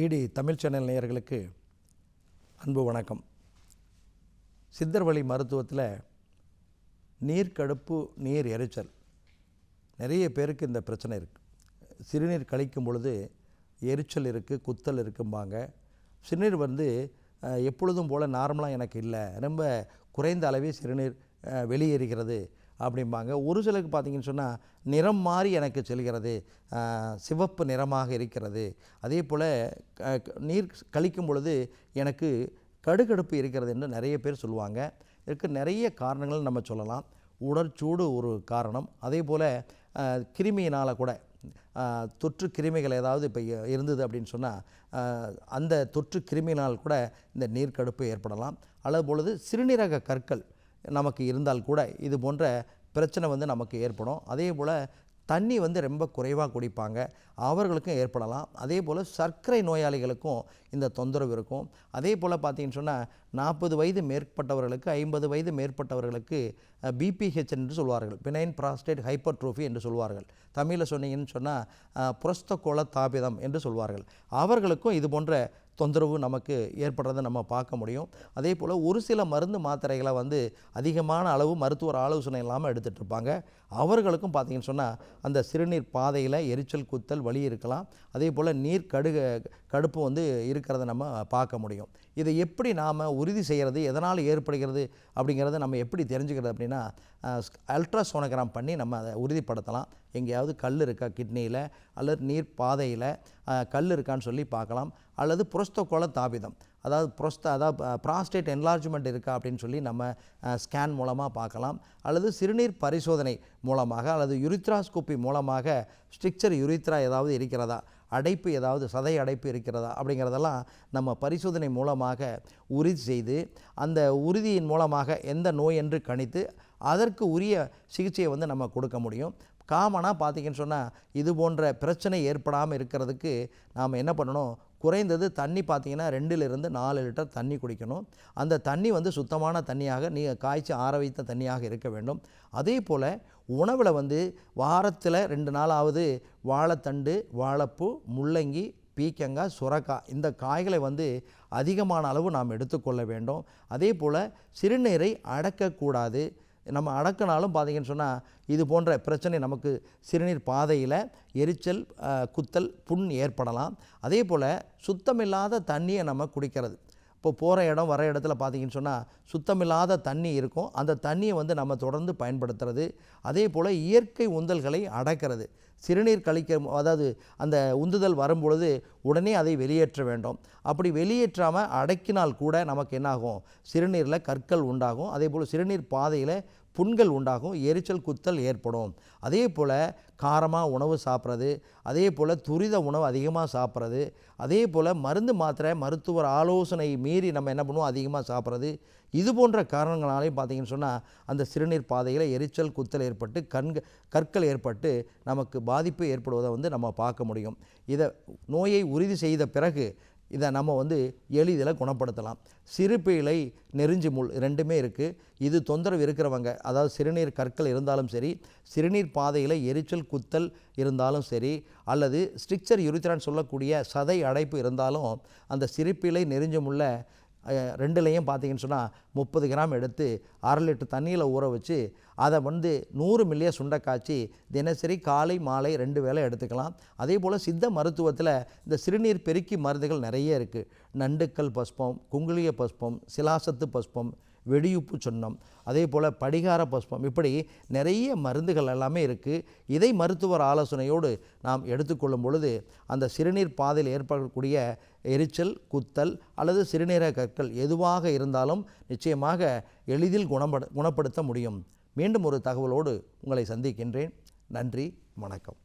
DD Tamil channel நேயர்களுக்கு அன்பு வணக்கம். சித்தர் வழி மருத்துவத்தில் நீர் கடுப்பு நீர் எரிச்சல் நிறைய பேருக்கு இந்த பிரச்சனை இருக்குது சிறுநீர் கழிக்கும் பொழுது எரிச்சல் இருக்குது குத்தல் இருக்கும்பாங்க. சிறுநீர் வந்து எப்பொழுதும் போல் நார்மலாக எனக்கு இல்லை. ரொம்ப குறைந்த அளவே சிறுநீர் வெளியேறுகிறது. அப்படிம்பாங்க. ஒரு சிலருக்கு பார்த்தீங்கன்னு சொன்னால் நிறம் மாறி எனக்கு செல்கிறது சிவப்பு நிறமாக இருக்கிறது. அதே போல் க- நீர் கழிக்கும் பொழுது எனக்கு கடுகடுப்பு இருக்கிறது என்று நிறைய பேர் சொல்லுவாங்க. இதற்கு நிறைய காரணங்கள் நம்ம சொல்லலாம். உடற்சூடு ஒரு காரணம். அதே போல் கிருமியினால் கூட தொற்று கிருமிகள் ஏதாவது இப்போ இருந்தது அப்படின்னு சொன்னால் அந்த தொற்று கிருமியினால் கூட இந்த நீர்க்கடுப்பு ஏற்படலாம். அல்லது பொழுது சிறுநீரக கற்கள் நமக்கு இருந்தால் கூட இது போன்ற பிரச்சனை வந்து நமக்கு ஏற்படும். அதே போல் தண்ணி வந்து ரொம்ப குறைவாக குடிப்பாங்க. அவர்களுக்கும் ஏற்படலாம். அதே போல் சர்க்கரை நோயாளிகளுக்கும் இந்த தொந்தரவு இருக்கும். அதே போல் பார்த்தீங்கன்னு சொன்னால் நாற்பது வயது மேற்பட்டவர்களுக்கு ஐம்பது வயது மேற்பட்டவர்களுக்கு பிபிஹெச் என்று சொல்வார்கள். பினைன் ப்ராஸ்டேட் ஹைப்பர்ட்ரோஃபி என்று சொல்வார்கள். தமிழில் சொன்னீங்கன்னு சொன்னால் புரஸ்தகோள தாபிதம் என்று சொல்வார்கள். அவர்களுக்கும் இது போன்ற தொந்தரவு நமக்கு ஏற்படுறதை நம்ம பார்க்க முடியும். அதே போல் ஒரு சில மருந்து மாத்திரைகளை வந்து அதிகமான அளவு மருத்துவர் ஆலோசனை இல்லாமல் எடுத்துகிட்டு இருப்பாங்க. அவர்களுக்கும் பார்த்தீங்கன்னு சொன்னால் அந்த சிறுநீர் பாதையில் எரிச்சல் குத்தல் வலி இருக்கலாம். அதே போல் நீர் கடுக கடுப்பு வந்து இருக்கிறத நம்ம பார்க்க முடியும். இதை எப்படி நாம் உறுதி செய்கிறது எதனால் ஏற்படுகிறது அப்படிங்கிறத நம்ம எப்படி தெரிஞ்சுக்கிறது அப்படின்னா அல்ட்ராசோனோகிராம் பண்ணி நம்ம அதை உறுதிப்படுத்தலாம். எங்கேயாவது கல் இருக்கா கிட்னியில் அல்லது நீர் பாதையில் கல் இருக்கான்னு சொல்லி பார்க்கலாம். அல்லது புரஸ்தோகோள தாபிதம் அதாவது புரஸ்த அதாவது ப்ராஸ்டேட் என்லார்ஜ்மெண்ட் இருக்கா அப்படின்னு சொல்லி நம்ம ஸ்கேன் மூலமாக பார்க்கலாம். அல்லது சிறுநீர் பரிசோதனை மூலமாக அல்லது யுரித்ராஸ்கோப்பி மூலமாக ஸ்ட்ரிக்சர் யுரித்ரா ஏதாவது இருக்கிறதா? அடைப்பு ஏதாவது சதை அடைப்பு இருக்கிறதா? அப்படிங்கிறதெல்லாம் நம்ம பரிசோதனை மூலமாக உறுதி செய்து அந்த உறுதியின் மூலமாக எந்த நோய் என்று கணித்து அதற்கு உரிய சிகிச்சையை வந்து நம்ம கொடுக்க முடியும். காமனாக பார்த்தீங்கன்னு சொன்னால் இது போன்ற பிரச்சனை ஏற்படாமல் இருக்கிறதுக்கு நாம் என்ன பண்ணணும்? குறைந்தது தண்ணி பார்த்தீங்கன்னா ரெண்டுலேருந்து நாலு லிட்டர் தண்ணி குடிக்கணும். அந்த தண்ணி வந்து சுத்தமான தண்ணியாக நீ காய்ச்சி ஆற வைத்த தண்ணியாக இருக்க வேண்டும். அதே போல் உணவில் வந்து வாரத்தில் ரெண்டு நாளாவது வாழைத்தண்டு வாழைப்பூ முள்ளங்கி பீக்கங்காய் சுரக்காய் இந்த காய்களை வந்து அதிகமான அளவு நாம் எடுத்துக்கொள்ள வேண்டும். அதே போல் சிறுநீரை அடக்கக்கூடாது. நம்ம அடக்கினாலும் பார்த்தீங்கன்னு சொன்னால் இது போன்ற பிரச்சனை நமக்கு சிறுநீர் பாதையில் எரிச்சல் குத்தல் புண் ஏற்படலாம். அதே போல் சுத்தமில்லாத தண்ணியை நம்ம குடிக்கிறது. இப்போ போகிற இடம் வர இடத்துல பார்த்தீங்கன்னு சொன்னால் சுத்தமில்லாத தண்ணி இருக்கும். அந்த தண்ணியை வந்து நம்ம தொடர்ந்து பயன்படுத்துறது. அதே போல் இயற்கை உந்தல்களை அடக்கிறது. சிறுநீர் கழிக்க அதாவது அந்த உந்துதல் வரும்பொழுது உடனே அதை வெளியேற்ற வேண்டும். அப்படி வெளியேற்றாமல் அடக்கினால் கூட நமக்கு என்னாகும்? சிறுநீரில் கற்கள் உண்டாகும். அதே போல் சிறுநீர் பாதையில் புண்கள் உண்டாகும் எரிச்சல் குத்தல் ஏற்படும். அதே போல் காரமாக உணவு சாப்பிட்றது அதே போல் துரித உணவு அதிகமாக சாப்பிட்றது அதே போல் மருந்து மாத்திரை மருத்துவர் ஆலோசனை மீறி நம்ம என்ன பண்ணுவோம்? அதிகமாக சாப்பிட்றது. இது போன்ற காரணங்களாலேயும் பார்த்தீங்கன்னு சொன்னால் அந்த சிறுநீர் பாதையில் எரிச்சல் குத்தல் ஏற்பட்டு கண்க கற்கள் ஏற்பட்டு நமக்கு பாதிப்பு ஏற்படுவதை வந்து நம்ம பார்க்க முடியும். இதை நோயை உறுதி செய்த பிறகு இதை நம்ம வந்து எளிதில் குணப்படுத்தலாம். சிறுபீழை நெருஞ்சி முள் ரெண்டுமே இருக்குது இது தொந்தரவு இருக்கிறவங்க அதாவது சிறுநீர் கற்கள் இருந்தாலும் சரி சிறுநீர் பாதையில் எரிச்சல் குத்தல் இருந்தாலும் சரி அல்லது ஸ்ட்ரிக்சர் யுரித்ரான்னு சொல்லக்கூடிய சதை அடைப்பு இருந்தாலும் அந்த சிறுபீழை நெருஞ்சி முள்ள ரெண்டுலேயும் பார்த்தீங்கன்னு சொன்னால் முப்பது கிராம் எடுத்து அரை லிட்டர் தண்ணியில் ஊற வச்சு அதை வந்து நூறு மில்லிய சுண்டை காய்ச்சி தினசரி காலை மாலை ரெண்டு வேளை எடுத்துக்கலாம். அதே போல் சித்த மருத்துவத்தில் இந்த சிறுநீர் பெருக்கி மருந்துகள் நிறைய இருக்குது நண்டுக்கல் பஸ்பம் குங்குளிய பஸ்பம் சிலாசத்து பஸ்பம் வெடியுப்பு சுண்ணம் அதே போல் படிகார பஸ்பம் இப்படி நிறைய மருந்துகள் எல்லாமே இருக்குது இதை மருத்துவர் ஆலோசனையோடு நாம் எடுத்துக்கொள்ளும் பொழுது அந்த சிறுநீர் பாதையில் ஏற்படக்கூடிய எரிச்சல் குத்தல் அல்லது சிறுநீரக கற்கள் எதுவாக இருந்தாலும் நிச்சயமாக எளிதில் குணப்பட குணப்படுத்த முடியும். மீண்டும் ஒரு தகவலோடு உங்களை சந்திக்கின்றேன். நன்றி வணக்கம்.